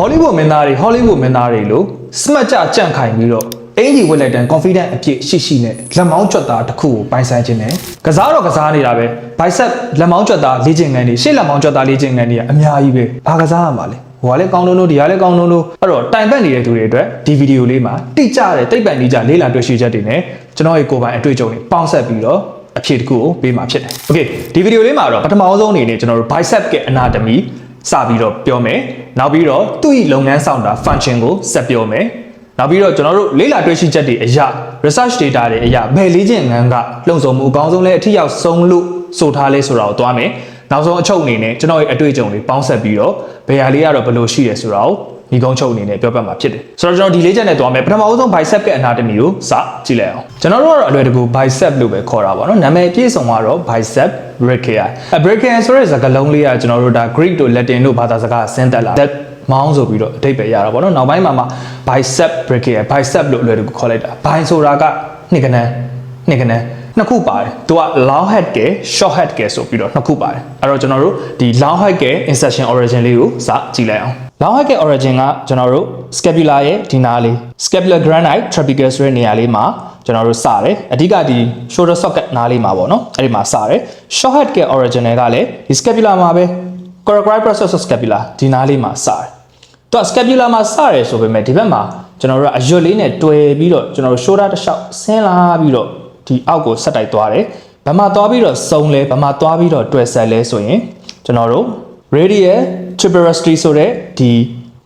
ဘောလိဝုဒ်မင်းသားတွေဟောလိဝုဒ်မင်းသားတွေလို့စမတ်ကြကြန့်ခိုင်ပြီးတော့အင်ဂျီဝက်လိုက်တန် confident အပြည့်ရှိရှိနဲ့လက်မောင်းကြွက်သားတစ်ခုကိုပိုင်ဆိုင်ခြင်းနဲ့ကစားတော့ကစားနေတာပဲ bicep လက်မောင်းကြွက်သားလေ့ကျင့်ခန်းတွေရှေ့လက်မောင်းကြွက်သားလေ့ကျင့်ခန်းတွေကအများကြီးပဲဘာကစားရမှာလဲဟိုကလည်းကောင်းလုံးလို့ဒီကလည်းကောင်းလုံးလို့အဲ့တော့တိုင်ပတ်နေတဲ့သူတွေအတွက်ဒီဗီဒီယိုလေးမှာတိကျတဲ့တိတ်ပံလေးကြလေးလာတွေ့ရှိချက်တွေနဲ့ကျွန်တော်ရဲ့ကိုယ်ပိုင်အတွေ့အကြုံတွေပေါင်းဆက်ပြီးတော့အဖြေတစ်ခုကိုပေးမှာဖြစ်တယ်။ Okay ဒီဗီဒီယိုလေးမှာတော့ပထမဆုံးအနေနဲ့ကျွန်တော်တို့ bicep ရဲ့ anatomy စပြီးတော့ပြောမယ်။နောက်ပြီးတော့သူ့၏လုပ်ငန်းဆောင်တာ function ကိုဆက်ပြောမယ်။နောက်ပြီးတော့ကျွန်တော်တို့လေ့လာတွေ့ရှိချက်တွေအရ research data တွေအရဘယ်လေးချင်းငန်းကလုံခြုံမှုအကောင်းဆုံးလဲအထီရောက်ဆုံးလို့ဆိုထားလဲဆိုတာကိုသွားမယ်။နောက်ဆုံးအချုပ်အနေနဲ့ကျွန်တော်ရဲ့အတွေ့အကြုံတွေပေါင်းဆက်ပြီးတော့ဘယ်ဟာလေးကတော့ဘယ်လိုရှိရဲဆိုတာကို မိကုံးချုပ်အနေနဲ့ပြောပြမှာဖြစ်တယ်ဆိုတော့ကျွန်တော်ဒီလေးချက်နဲ့သွားမယ်ပထမအဆုံး bicep ရဲ့ anatomy ကိုစကြည့်လိုက်အောင်ကျွန်တော်တို့ကတော့အလွယ်တကူ bicep လို့ပဲခေါ်တာပါနော်နာမည်ပြည့်စုံကတော့ bicep brachii အ brachii ဆိုတဲ့စကားလုံးလေးကကျွန်တော်တို့ဒါ Greek တို့ Latin တို့ဘာသာစကားဆင်းသက်လာတဲ့မောင်းဆိုပြီးတော့အဓိပ္ပာယ်ရတာပေါ့နော်နောက်ပိုင်းမှာမှ bicep brachii bicep လို့အလွယ်တကူခေါ်လိုက်တာ bi ဆိုတာကနှစ်ကနန်းနှစ်ကနန်းနှစ်ခုပါတယ်သူက long head ကဲ short head ကဲဆိုပြီးတော့နှစ်ခုပါတယ်အဲ့တော့ကျွန်တော်တို့ဒီ long head ကဲ insertion origin လေးကိုစကြည့်လိုက်အောင် long head က origin ကကျွန်တော်တို့ scapula ရဲ့ဒီနားလေး scapular granite trapezius ဆိုတဲ့နေရာလေးမှာကျွန်တော်တို့စတယ်အဓိကဒီ shoulder socket နားလေးမှာပေါ့နော်အဲ့ဒီမှာစတယ် short head က origin ကလည်းဒီ scapula မှာပဲ coracoid process of scapula ဒီနားလေးမှာစတယ်သူက scapula မှာစတယ်ဆိုပေမဲ့ဒီဘက်မှာကျွန်တော်တို့ကအရွက်လေးနဲ့တွယ်ပြီးတော့ကျွန်တော်တို့ shoulder တစ်လျှောက်ဆင်းလာပြီးတော့ဒီအောက်ကိုဆက်တိုက်သွားတယ်။ဘာမှသွားပြီးတော့စုံလဲဘာမှသွားပြီးတော့တွယ်ဆက်လဲဆိုရင်ကျွန်တော်တို့ radial tuberosity ဆိုတဲ့ဒီ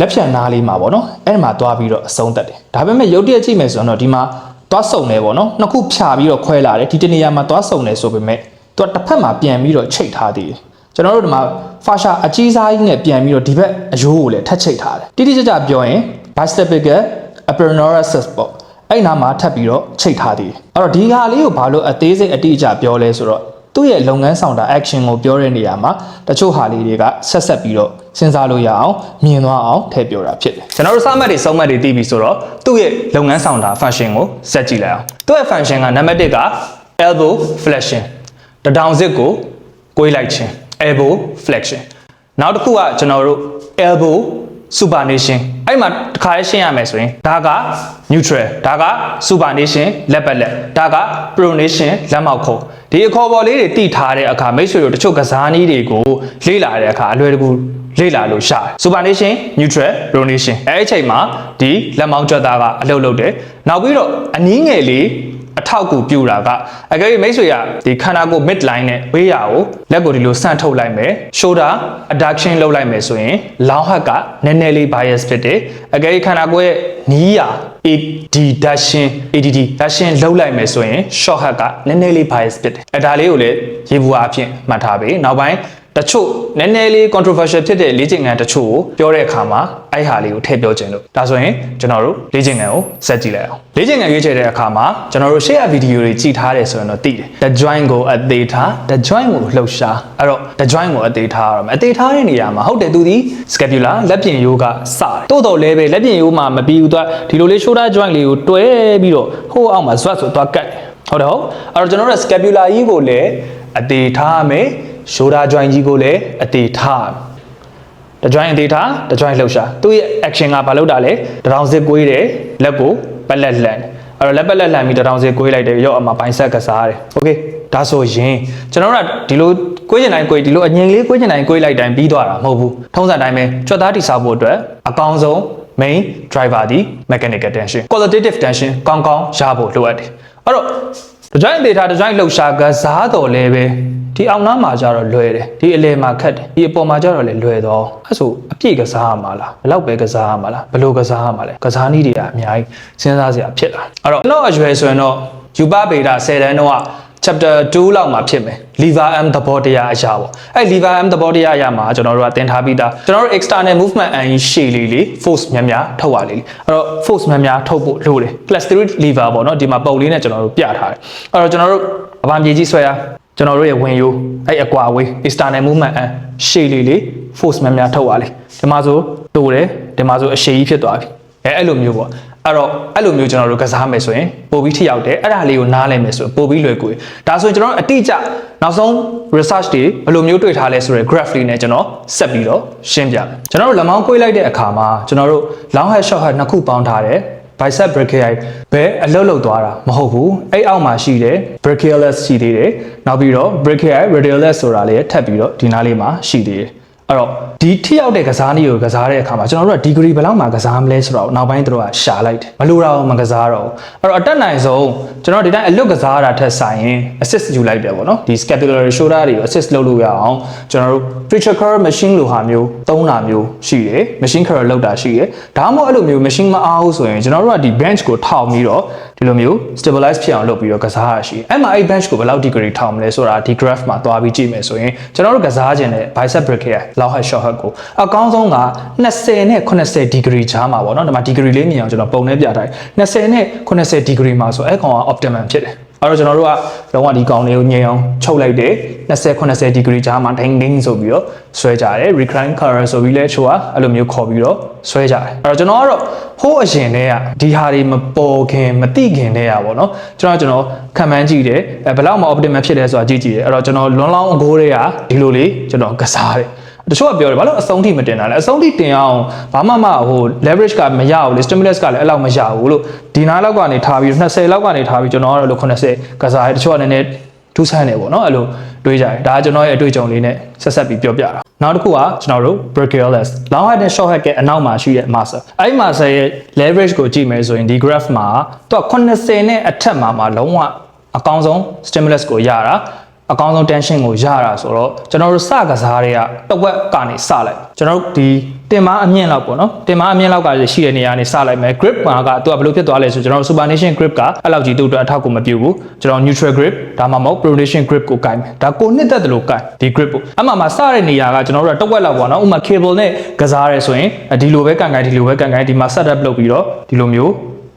လက်ဖြတ်နားလေးမှာပေါ့နော်။အဲ့ဒီမှာသွားပြီးတော့အဆုံးသက်တယ်။ဒါပေမဲ့ရုပ်တရက်ကြည့်မယ်ဆိုတော့ဒီမှာသွားစုံတယ်ပေါ့နော်။နှစ်ခုဖြာပြီးတော့ခွဲလာတယ်။ဒီတနေရာမှာသွားစုံတယ်ဆိုပေမဲ့သူကတစ်ဖက်မှာပြန်ပြီးတော့ချိတ်ထားသေးတယ်။ကျွန်တော်တို့ဒီမှာ fascia အကြီးစားကြီးနဲ့ပြန်ပြီးတော့ဒီဘက်အယိုးကိုလည်းထပ်ချိတ်ထားတယ်။တိတိကျကျပြောရင် bistepical aponeurosis ပေါ့အဲ့နားမှာထပ်ပြီးတော့ချိတ်ထားသေးတယ်အဲ့တော့ဒီဟာလေးကိုဘာလို့အသေးစိတ်အတိအကျပြောလဲဆိုတော့ သူ့ရဲ့လုပ်ငန်းဆောင်တာ action ကိုပြောတဲ့နေရာမှာတချို့ဟာလေးတွေကဆက်ဆက်ပြီးတော့စဉ်းစားလို့ရအောင်မြင်သွားအောင်ထည့်ပြောတာဖြစ်တယ်ကျွန်တော်တို့စမှတ်တွေစုံမှတ်တွေသိပြီဆိုတော့သူ့ရဲ့လုပ်ငန်းဆောင်တာ function ကိုဆက်ကြည့်လိုက်အောင်သူ့ရဲ့ function ကနံပါတ်1က elbow flexion တဒေါင်စစ်ကိုကိုးလိုက်ခြင်း elbow flexion နောက်တစ်ခုကကျွန်တော်တို့ elbow supination အဲ့မှာတစ်ခါလေးရှင်းရမယ်ဆိုရင်ဒါက neutral ဒါက supination လက်ပတ်လက်ဒါက pronation လက်မောက်ခုံဒီအခေါ်ပေါ်လေးတွေတိထားတဲ့အခါမိတ်ဆွေတို့တချို့ကစားနည်းတွေကိုလေ့လာတဲ့အခါအလွယ်တကူလေ့လာလို့ရတယ် supination neutral pronation အဲ့ဒီအချိန်မှာဒီလက်မောင်းကြွက်သားကအလုပ်လုပ်တယ်နောက်ပြီးတော့အနည်းငယ်လေး အထောက်အကူပြုတာကအကယ်၍မိတ်ဆွေကဒီခန္ဓာကိုယ် mid line နဲ့ဝေးရာကိုလက်ကိုဒီလိုဆန့်ထုတ်လိုက်မယ် shoulder adduction လုပ်လိုက်မယ်ဆိုရင် long head ကနည်းနည်းလေး bias ဖြစ်တယ်အကယ်၍ခန္ဓာကိုယ်ရဲ့နီးရာ AD dashing ADD dashing လုပ်လိုက်မယ်ဆိုရင် short head ကနည်းနည်းလေး bias ဖြစ်တယ်အဲဒါလေးကိုလည်းရေဘူးအားဖြင့်မှတ်ထားပေးနောက်ပိုင်း တချို့နည်းနည်းလေး controversial ဖြစ်တဲ့လေ့ကျင့်ခန်းတချို့ကိုပြောတဲ့အခါမှာအဲ့ဟာလေးကိုထည့်ပြောခြင်းလို့ဒါဆိုရင်ကျွန်တော်တို့လေ့ကျင့်ခန်းကိုဆက်ကြည့်လိုက်အောင်လေ့ကျင့်ခန်းရွေးချယ်တဲ့အခါမှာကျွန်တော်တို့ share ဗီဒီယိုတွေကြည့်ထားတယ်ဆိုရင်တော့သိတယ် the joint ကိုအသေးထား the joint ကိုလှုပ်ရှားအဲ့တော့ the joint ကိုအသေးထားရအောင်အသေးထားတဲ့နေရာမှာဟုတ်တယ်သူဒီ scapula လက်ပြင်ရိုးကစတယ်တိုးတော်လဲပဲလက်ပြင်ရိုးမှာမပြီးဘူးသူကဒီလိုလေး shoulder joint လေးကိုတွဲပြီးတော့ဟိုးအောက်မှာ zwat ဆိုသွားကတ်ဟုတ်တယ်ဟုတ်အဲ့တော့ကျွန်တော်တို့ scapula ကြီးကိုလည်းအသေးထားရမယ် shoulder joint ကြီးကိုလည်းအသေးထားရမယ်တ joint အသေးထားတ joint လှုပ်ရှားသူ့ရဲ့ action ကဘာလုပ်တာလဲတထောင်စစ်ကွေးတယ်လက်ကိုပက်လက်လှန်အဲ့တော့လက်ပက်လက်လှန်ပြီးတထောင်စစ်ကွေးလိုက်တယ်ရော့အမှာဘိုင်ဆက်ကစားတယ်โอเคဒါဆိုရင်ကျွန်တော်တို့ကဒီလိုကွေးချင်တိုင်းကွေးဒီလိုအငြိမ်လေးကွေးချင်တိုင်းကွေးလိုက်တိုင်းပြီးသွားတာမဟုတ်ဘူးထုံးစံတိုင်းပဲကြွက်သားတိစားဖို့အတွက်အကောင်းဆုံး main driver ဒီ mechanical tension qualitative tension ကောင်းကောင်းရဖို့လိုအပ်တယ်အဲ့တော့တ joint ဒေတာတ joint လှုပ်ရှားကစားတော်လဲပဲ ဒီအောင်နားမှာကြတော့လွယ်တယ်ဒီအလယ်မှာခက်တယ်ဒီအပေါ်မှာကြတော့လေလွယ်တော့အဲ့ဆိုအပြည့်ကစားရမှာလားဘယ်လောက်ပဲကစားရမှာလားဘယ်လိုကစားရမှာလဲကစားနည်းတွေကအများကြီးစဉ်းစားစရာဖြစ်လာအဲ့တော့ကျွန်တော်အရွယ်ဆိုရင်တော့ယူပဗေဒ10တန်းတော့ chapter 2လောက်မှာဖြစ်မယ် liver m သဘောတရားအရာပေါ့အဲ့ liver m သဘောတရားအရာမှာကျွန်တော်တို့ကသင်ထားပြီးသားကျွန်တော်တို့ external movement and ရှေ့လေးလေး force များများထုတ်ရလေးအဲ့တော့ force များများထုတ်ဖို့လိုတယ် plus 3 liver ပေါ့နော်ဒီမှာပုံလေးနဲ့ကျွန်တော်တို့ပြထားတယ်အဲ့တော့ကျွန်တော်တို့အပန်းပြေကြီးဆွဲရ ကျွန်တော်တို့ရဲ့ဝင်ရိုးအဲ့အကွာဝေး external movement and ရှေ့လေးလေး force များများထုတ်ရလေးဒီမှာဆိုတိုးတယ်ဒီမှာဆိုအရှိကြီးဖြစ်သွားပြီအဲအဲ့လိုမျိုးပေါ့အဲ့တော့အဲ့လိုမျိုးကျွန်တော်တို့ကစားမယ်ဆိုရင်ပို့ပြီးထိရောက်တယ်အဲ့ဒါလေးကိုနားလည်မယ်ဆိုရင်ပို့ပြီးလွယ်ကူတယ်ဒါဆိုရင်ကျွန်တော်တို့အတိအကျနောက်ဆုံး research တွေဘယ်လိုမျိုးတွေ့ထားလဲဆိုရယ် graph လေးနဲ့ကျွန်တော်ဆက်ပြီးတော့ရှင်းပြမယ်ကျွန်တော်တို့လက်မောင်းကွေးလိုက်တဲ့အခါမှာကျွန်တော်တို့ long head short head နှစ်ခုပေါင်းထားတယ် bicep brachii ဘဲအလုတ်လုတ်သွားတာမဟုတ်ဘူးအဲ့အောက်မှာရှိတယ် brachialis ရှိသေးတယ်နောက်ပြီးတော့ brachii radialis ဆိုတာလေးထပ်ပြီးတော့ဒီနားလေးမှာရှိသေးတယ် အဲ့တော့ဒီထိရောက်တဲ့ကစားနည်းကိုကစားတဲ့အခါမှာကျွန်တော်တို့က degree ဘယ်လောက်မှကစားမလဲဆိုတော့နောက်ပိုင်းတို့ကရှာလိုက်တယ်မလိုတော့မကစားတော့ဘူးအဲ့တော့အတက်နိုင်ဆုံးကျွန်တော်ဒီတိုင်းအလွတ်ကစားတာထက်ဆိုင်ရင် assist ယူလိုက်တယ်ပေါ့နော်ဒီ scapulary shoulder တွေကို assist လုပ်လို့ရအောင်ကျွန်တော်တို့ preacher curl machine လိုဟာမျိုးသုံးတာမျိုးရှိတယ် machine curl လောက်တာရှိတယ်ဒါမှမဟုတ်အဲ့လိုမျိုး machine မအားဘူးဆိုရင်ကျွန်တော်တို့ကဒီ bench ကိုထောင်ပြီးတော့ဒီလိုမျိုး stabilize ဖြစ်အောင်လုပ်ပြီးတော့ကစားရရှိတယ်အဲ့မှာအဲ့ bench ကိုဘယ်လောက် degree ထောင်မလဲဆိုတာဒီ graph မှာသွားပြီးကြည့်မယ်ဆိုရင်ကျွန်တော်တို့ကစားခြင်းတဲ့ bicep brachii low head short head ကိုအကောင်းဆုံးက20နဲ့80 degree ချားမှာပေါ့နော်ဒီမှာ degree လေးမြင်အောင်ကျွန်တော်ပုံနဲ့ပြထားတယ်20နဲ့80 degree မှာဆိုအဲ့ကောင်က optimum ဖြစ်တယ်အဲ့တော့ကျွန်တော်တို့ကလုံးဝဒီကောင်လေးကိုညင်အောင်ချုပ်လိုက်တယ်20 80 degree ကြားမှာဒိန်းဒိန်းဆိုပြီးတော့ဆွဲကြတယ် recline color ဆိုပြီးလဲချိုးကအဲ့လိုမျိုးခေါ်ပြီးတော့ဆွဲကြတယ်အဲ့တော့ကျွန်တော်ကတော့ဟိုးအရင်တည်းကဒီဟာတွေမပေါ်ခင်မတိခင်တည်းကပေါ့နော်ကျွန်တော်ကျွန်တော်ခံမှန်းကြည့်တယ်အဲဘယ်လောက်မှ optimum ဖြစ်တယ်ဆိုတာကြည့်ကြည့်တယ်အဲ့တော့ကျွန်တော်လွန်လောင်းအကိုးတွေကဒီလိုလေးကျွန်တော်ကစားတယ် တချို့ကပြောတယ်ဘာလို့အဆုံးထိမတင်တာလဲအဆုံးထိတင်အောင်ဘာမှမဟို leverage ကမရဘူးလေ stimulus ကလည်းအဲ့လောက်မရဘူးလို့ဒီနားလောက်ကနေထားပြီး20လောက်ကနေထားပြီးကျွန်တော်ကတော့လို့80ကစားတယ်တချို့ကလည်းနည်းနည်းထူးဆန်းတယ်ပေါ့နော်အဲ့လိုတွေးကြတယ်ဒါကကျွန်တော်ရဲ့အတွေ့အကြုံလေးနဲ့ဆက်ဆက်ပြီးပြောပြတာနောက်တစ်ခုကကျွန်တော်တို့ brachialis long head နဲ့ short head ကအနောက်မှာရှိတဲ့ muscle အဲ့ဒီ muscle ရဲ့ leverage ကိုကြည့်မယ်ဆိုရင်ဒီ graph မှာသူက80နဲ့အထက်မှာမှာလုံးဝအကောင်းဆုံး stimulus ကိုရတာ အကောင်းဆုံး tension ကိုရတာဆိုတော့ကျွန်တော်တို့စကစားတွေကတဝက်ကနေစလိုက်ကျွန်တော်တို့ဒီတင်မအမြင့်လောက်ပေါ့နော်တင်မအမြင့်လောက်ကရှိတဲ့နေရာကနေစလိုက်မယ် grip မှာကသူကဘယ်လိုဖြစ်သွားလဲဆိုကျွန်တော်တို့ supination grip ကအဲ့လောက်ကြီးသူ့အတွက်အထောက်အကူမပြုဘူးကျွန်တော် neutral grip ဒါမှမဟုတ် pronation grip ကိုကင်မယ်ဒါကိုနှစ်သက်တယ်လို့ကင်ဒီ grip ကိုအမှမှာစတဲ့နေရာကကျွန်တော်တို့ကတဝက်လောက်ပေါ့နော်ဥပမာ cable နဲ့ကစားရဲဆိုရင်ဒီလိုပဲကန်ကန်ဒီလိုပဲကန်ကန်ဒီမှာ setup လုပ်ပြီးတော့ဒီလိုမျိုး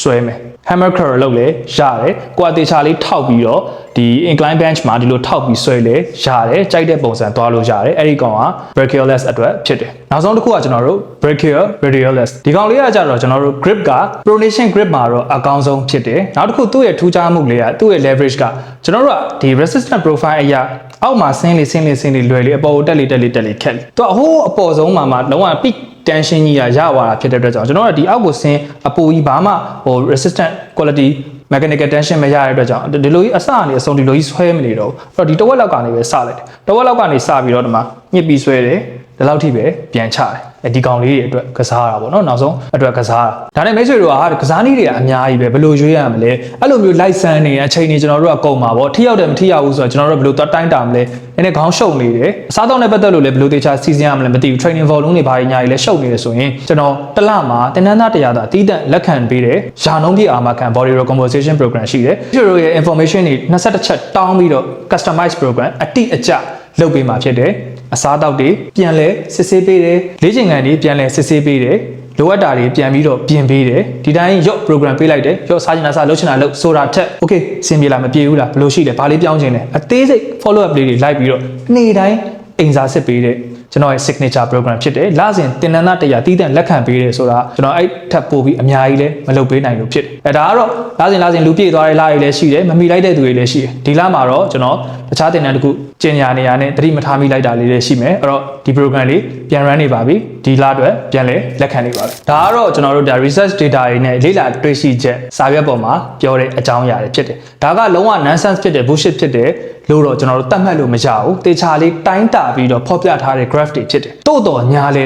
ဆွဲမယ် hammer curl လုပ်လဲရတယ်။ကိုယ်အသေးချာလေးထောက်ပြီးတော့ဒီ incline bench မှာဒီလိုထောက်ပြီးဆွဲလဲရတယ်။ကြိုက်တဲ့ပုံစံသွားလို့ရတယ်။အဲ့ဒီကောင်က brachialis အတွက်ဖြစ်တယ်။နောက်ဆုံးတစ်ခုကကျွန်တော်တို့ brachial radialis ဒီကောင်လေးကကြတော့ကျွန်တော်တို့ grip က pronation grip မှာတော့အကောင်းဆုံးဖြစ်တယ်။နောက်တစ်ခုသူ့ရဲ့ထူးခြားမှုလေးကသူ့ရဲ့ leverage ကကျွန်တော်တို့ကဒီ resistant profile အရာအောက်မှာဆင်းလေဆင်းလေဆင်းလေလွယ်လေအပေါ်ကိုတက်လေတက်လေတက်လေခက်လေ။သူကအဟိုးအပေါ်ဆုံးမှာမှလုံးဝ peak tension ကြီးရရသွားတာဖြစ်တဲ့အတွက်ကြောင့်ကျွန်တော်တို့ကဒီအောက်ကိုဆင်းအပူကြီးဘာမှဟို resistant quality mechanical tension မရတဲ့အတွက်ကြောင့်ဒီလိုကြီးအစအနေအဆုံးဒီလိုကြီးဆွဲမနေတော့ဘူးအဲ့တော့ဒီတဝက်လောက်ကနေပဲစလိုက်တယ်တဝက်လောက်ကနေစပြီးတော့ဒီမှာညှစ်ပြီးဆွဲတယ်ဒီလောက်ထိပဲပြန်ချတယ်အဲ ဒီကောင်လေးတွေအတွက်ကစားတာပေါ့နော်နောက်ဆုံးအတွက်ကစားတာဒါနဲ့မိတ်ဆွေတို့ကဟာကစားနည်းတွေကအများကြီးပဲဘယ်လိုရွေးရမလဲအဲ့လိုမျိုးလိုက်ဆန်းနေအချိန်တွေကျွန်တော်တို့ကကုန်ပါပေါ့ထိရောက်တယ်မထိရောက်ဘူးဆိုတော့ကျွန်တော်တို့ဘယ်လိုတိုင်းတာမလဲနည်းနည်းခေါင်းရှုပ်နေတယ်အစားတောင်းနဲ့ပတ်သက်လို့လည်းဘယ်လိုတေချာစီစဉ်ရမလဲမသိဘူး training volume တွေဘာတွေညာတွေလည်းရှုပ်နေတယ်ဆိုရင်ကျွန်တော်တစ်လမှာတင်နန်းသားတရားသာအတီးတန့်လက်ခံပေးတယ်ယာနှုံးပြအာမခံ body recomposition program ရှိတယ်ကျွန်တော်တို့ရဲ့ information တွေ21ချက်တောင်းပြီးတော့ customize program အတိအကျလုပ်ပေးမှာဖြစ်တယ် အစားတောက်တွေပြန်လဲစစ်ဆေးပေးတယ်လေ့ကျင့်ခန်းတွေပြန်လဲစစ်ဆေးပေးတယ်လိုအပ်တာတွေပြန်ပြီးတော့ပြင်ပေးတယ်ဒီတိုင်းရော့ program ပေးလိုက်တယ်ရော့စားချင်တာစားလုပ်ချင်တာလုပ်ဆိုတာထက် okay စင်ပြေလားမပြေဘူးလားဘယ်လိုရှိလဲဘာလေးပြောင်းချင်လဲအသေးစိတ် follow up လေးတွေလိုက်ပြီးတော့နေ့တိုင်းအိမ်စာစစ်ပေးတဲ့ကျွန်တော်ရဲ့ signature program ဖြစ်တယ်လစဉ်တင်နန်းသားတရားတည်တံ့လက်ခံပေးတယ်ဆိုတာကျွန်တော်အဲ့ထပ်ပို့ပြီးအများကြီးလဲမလုပ်ပေးနိုင်လို့ဖြစ်တယ်အဲဒါကတော့လစဉ်လစဉ်လူပြည့်သွားတဲ့လတွေလည်းရှိတယ်မမီလိုက်တဲ့သူတွေလည်းရှိတယ်ဒီလမှာတော့ကျွန်တော်တခြားတင်နန်းတစ်ခုကျင်ညာနေရနဲ့တတိမထားမိလိုက်တာလေးတွေရှိမယ်အဲ့တော့ဒီ program လေးပြန် run နေပါပြီဒီလအတွက်ပြန်လဲလက်ခံနေပါပြီဒါကတော့ကျွန်တော်တို့ဒါ research data တွေနဲ့လေ့လာတွေ့ရှိချက်စာရွက်ပေါ်မှာပြောတဲ့အကြောင်းအရာတွေဖြစ်တယ်ဒါကလုံးဝ nonsense ဖြစ်တယ် bullshit ဖြစ်တယ်လို့တော့ကျွန်တော်တို့တတ်မှတ်လို့မရဘူးတေချာလေးတိုင်းတာပြီးတော့ဖော်ပြထားတဲ့ graph တွေဖြစ်တယ်တို့တော်ညာလဲ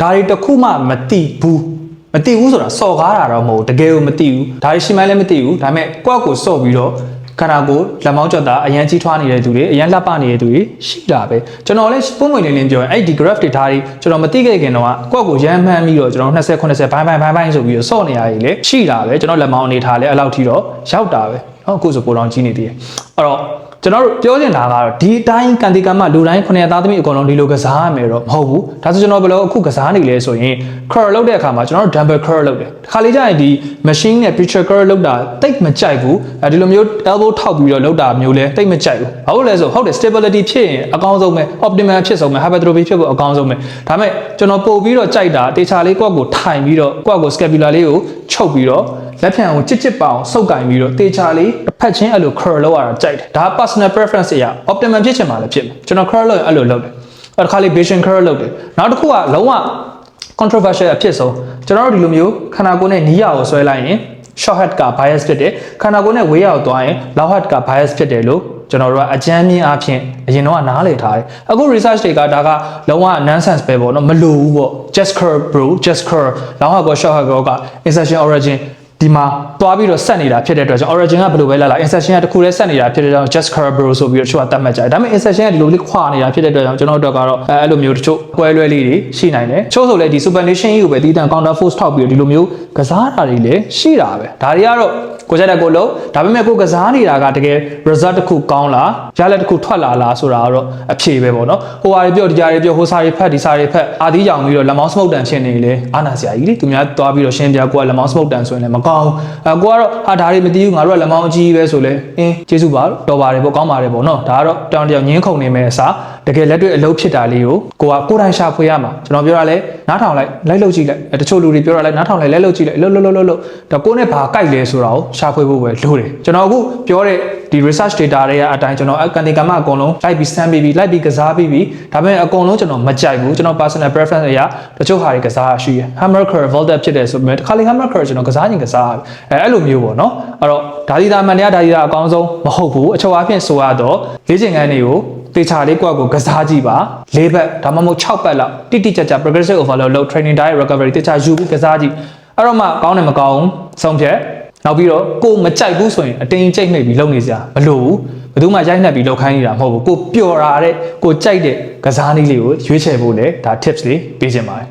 ဒါတွေတစ်ခုမှမသိဘူးမသိဘူးဆိုတာစော်ကားတာတော့မဟုတ်ဘူးတကယ်ကိုမသိဘူးဒါတွေရှိမှလည်းမသိဘူးဒါပေမဲ့ကိုယ့်ကိုစော့ပြီးတော့ ခန္ဓာကိုယ်လက်မောင်းကြွတာအရန်ကြီးထွားနေတဲ့သူတွေအရန်လှပနေတဲ့သူတွေရှိတာပဲကျွန်တော်လည်းပုံမှန်လေးလင်းပြောရင်အဲ့ဒီ graph တွေထားပြီးကျွန်တော်မသိခဲ့ခင်တော့ကိုယ့်ကိုရမ်းမှန်းပြီးတော့ကျွန်တော်20 80ဘိုင်းဘိုင်းဘိုင်းဘိုင်းဆိုပြီးတော့စော့နေရည်လေရှိတာပဲကျွန်တော်လက်မောင်းအနေထားလဲအဲ့လောက်ထိတော့ရောက်တာပဲနော်အခုဆိုပိုတော်ကြီးနေသေးတယ်အဲ့တော့ ကျွန်တော်တို့ပြောချင်တာကတော့ဒီအတိုင်းကန်တီကမလူတိုင်းခုနှစ်သားသမီးအကုန်လုံးဒီလိုကစားရမယ်တော့မဟုတ်ဘူးဒါဆိုကျွန်တော်ဘယ်လိုအခုကစားနေလဲဆိုရင် curl လုပ်တဲ့အခါမှာကျွန်တော်တို့ dumbbell curl လုပ်တယ်တစ်ခါလေးကျရင်ဒီ machine နဲ့ picture curl လုပ်တာတိတ်မကြိုက်ဘူးအဲဒီလိုမျိုး elbow ထောက်ပြီးတော့လုပ်တာမျိုးလဲတိတ်မကြိုက်ဘူးဘာလို့လဲဆိုဟုတ်တယ် stability ဖြစ်ရင်အကောင်းဆုံးပဲ optimal ဖြစ်ဆုံးပဲ hypertrophy ဖြစ်ဖို့အကောင်းဆုံးပဲဒါပေမဲ့ကျွန်တော်ပို့ပြီးတော့ကြိုက်တာတေချာလေးကိုယ့်ကိုထိုင်ပြီးတော့ကိုယ့်ကို scapular လေးကိုချုပ်ပြီးတော့ လက်ဖြံကိုချစ်ချစ်ပအောင်စုပ်ကင်ပြီးတော့တေချာလေးတစ်ဖက်ချင်းအဲ့လို curl လုပ်ရတာကြိုက်တယ်ဒါက personal preference အရာ optimum ဖြစ်ချင်မှလည်းဖြစ်မယ်ကျွန်တော် curl လုပ်ရင်အဲ့လိုလုပ်တယ်အဲ့တစ်ခါလေး Bayesian curl လုပ်တယ်နောက်တစ်ခုကလုံးဝ controversial အဖြစ်ဆုံးကျွန်တော်တို့ဒီလိုမျိုးခန္ဓာကိုယ်နဲ့နီးရကိုဆွဲလိုက်ရင် short head က bias ဖြစ်တယ်ခန္ဓာကိုယ်နဲ့ဝေးရကိုသွားရင် long head က bias ဖြစ်တယ်လို့ကျွန်တော်တို့ကအကြမ်းမြင်အဖြစ်အရင်တော့နားလည်ထားတယ်အခု research တွေကဒါကလုံးဝ nonsense ပဲပေါ့နော်မလိုဘူးပေါ့ just curve bro just curve long head ကော short head ကောက insertion origin ဒီမှာသွားပြီးတော့ဆက်နေတာဖြစ်တဲ့အတွက်ကြောင့် origin ကဘယ်လိုပဲလာလာ insertion ကတစ်ခုတည်းဆက်နေတာဖြစ်တဲ့ကြောင့် just curve bro ဆိုပြီးတော့တချို့ကတတ်မှတ်ကြတယ်ဒါပေမဲ့ insertion ကဒီလိုလေးခွာနေတာဖြစ်တဲ့အတွက်ကြောင့်ကျွန်တော်တို့ကတော့အဲအဲ့လိုမျိုးတချို့ကွဲလွဲလေးတွေရှိနိုင်တယ်တချို့ဆိုလည်းဒီ supination ကြီးကိုပဲတီးတန် counter force ထောက်ပြီးတော့ဒီလိုမျိုးကစားတာတွေလည်းရှိတာပဲဒါတွေကတော့ ကိုကြတဲ့ကိုလို့ဒါပေမဲ့ကိုကစားနေတာကတကယ် result တစ်ခုကောင်းလားရလဒ်တစ်ခုထွက်လာလားဆိုတာကတော့အဖြေပဲပေါ့နော်ဟိုဟာတွေပြောဒီဟာတွေပြောဟိုစာတွေဖတ်ဒီစာတွေဖတ်အာသီးကြောင်ပြီးတော့လက်မောင်း smoke တန်ဖြစ်နေလေအာနာစရာကြီးလေသူများသွားပြီးတော့ရှင်းပြကိုကလက်မောင်း smoke တန်ဆိုရင်လည်းမကောင်းအဲကိုကတော့ဟာဒါတွေမသိဘူးငါတို့ကလက်မောင်းအကြီးပဲဆိုလဲအင်းကျေးဇူးပါတော်ပါတယ်ပေါ့ကောင်းပါတယ်ပေါ့နော်ဒါကတော့တောင်တယောက်ငင်းခုန်နေမယ်အစား တကယ်လက်တွေ့အလုပ်ဖြစ်တာလေးကိုကိုကကိုယ်တိုင်ရှာဖွေရမှာကျွန်တော်ပြောရလဲနားထောင်လိုက်လိုက်လုပ်ကြည့်လိုက်အဲတချို့လူတွေပြောရလဲနားထောင်လိုက်လိုက်လုပ်ကြည့်လိုက်လှုပ်လှုပ်လှုပ်လှုပ်လှုပ်ဒါကိုယ်နဲ့ဘာကြိုက်လဲဆိုတာကိုရှာဖွေဖို့ပဲလိုတယ်ကျွန်တော်အခုပြောတဲ့ဒီ research data တွေကအတိုင်းကျွန်တော်အကန်ဒီကမအကုန်လုံးလိုက်ပြီးစမ်းပြီးပြီးလိုက်ပြီးကစားပြီးပြီးဒါပေမဲ့အကုန်လုံးကျွန်တော်မကြိုက်ဘူးကျွန်တော် personal preference အရာတချို့ဟာတွေကစားရရှိရ hammer curve voltage ဖြစ်တယ်ဆိုပေမဲ့တစ်ခါလေ hammer curve ကျွန်တော်ကစားရင်ကစားအဲအဲ့လိုမျိုးပေါ့နော်အဲ့တော့ဒါဒီတာမှန်တရားဒါဒီတာအကောင်းဆုံးမဟုတ်ဘူးအချုပ်အဖြစ်ဆိုရတော့လေ့ကျင့်ခန်းတွေကို တေချာလေးကိုယ့်ကိုကစားကြည့်ပါ၄ဘက်ဒါမှမဟုတ်6ဘက်လောက်တိတိကျကျ progressive overload လုပ် training diet recovery တေချာယူပြီးကစားကြည့်အဲ့တော့မှကောင်းတယ်မကောင်းဘူးဆုံးဖြတ်နောက်ပြီးတော့ကိုမကြိုက်ဘူးဆိုရင်အတင်းကြိတ်နှိပ်ပြီးလုပ်နေစရာမလိုဘူးဘယ်သူမှရိုက်နှက်ပြီးလုပ်ခိုင်းနေတာမဟုတ်ဘူးကိုပျော်တာတဲ့ကိုကြိုက်တဲ့ကစားနည်းလေးကိုရွေးချယ်ဖို့လေဒါ tips လေးပေးချင်ပါတယ်